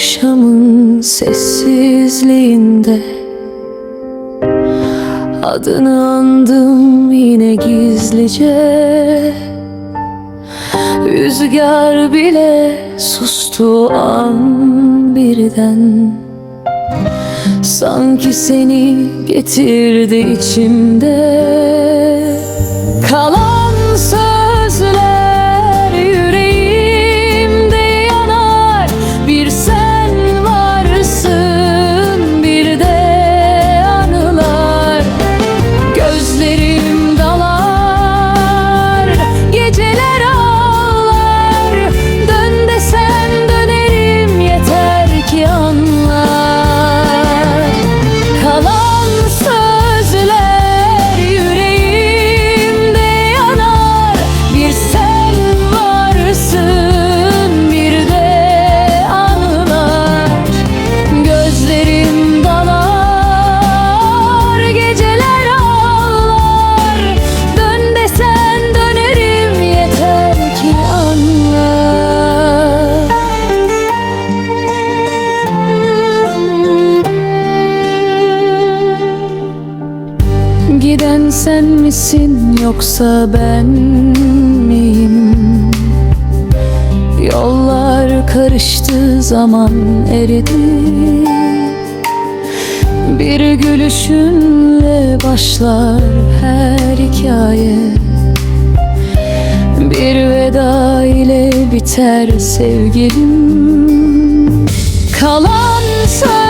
akşamın sessizliğinde. Adını andım yine gizlice. Rüzgar bile sustu an birden. Sanki seni getirdi içimde. Kalan sözler Sen misin yoksa ben miyim? Yollar karıştı zaman eridi. Bir gülüşünle başlar her hikaye. Bir veda ile biter sevgilim. Kalan sen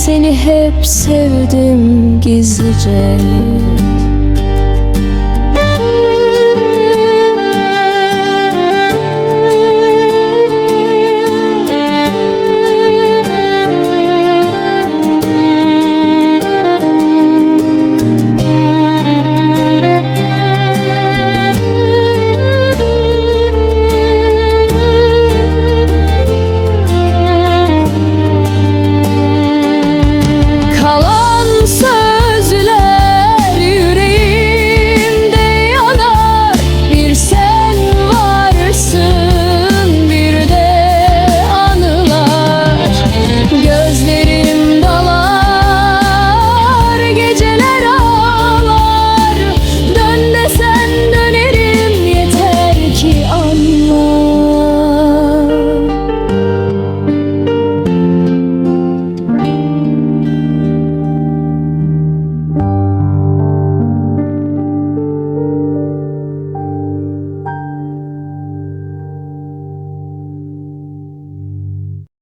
Seni hep sevdim gizlice.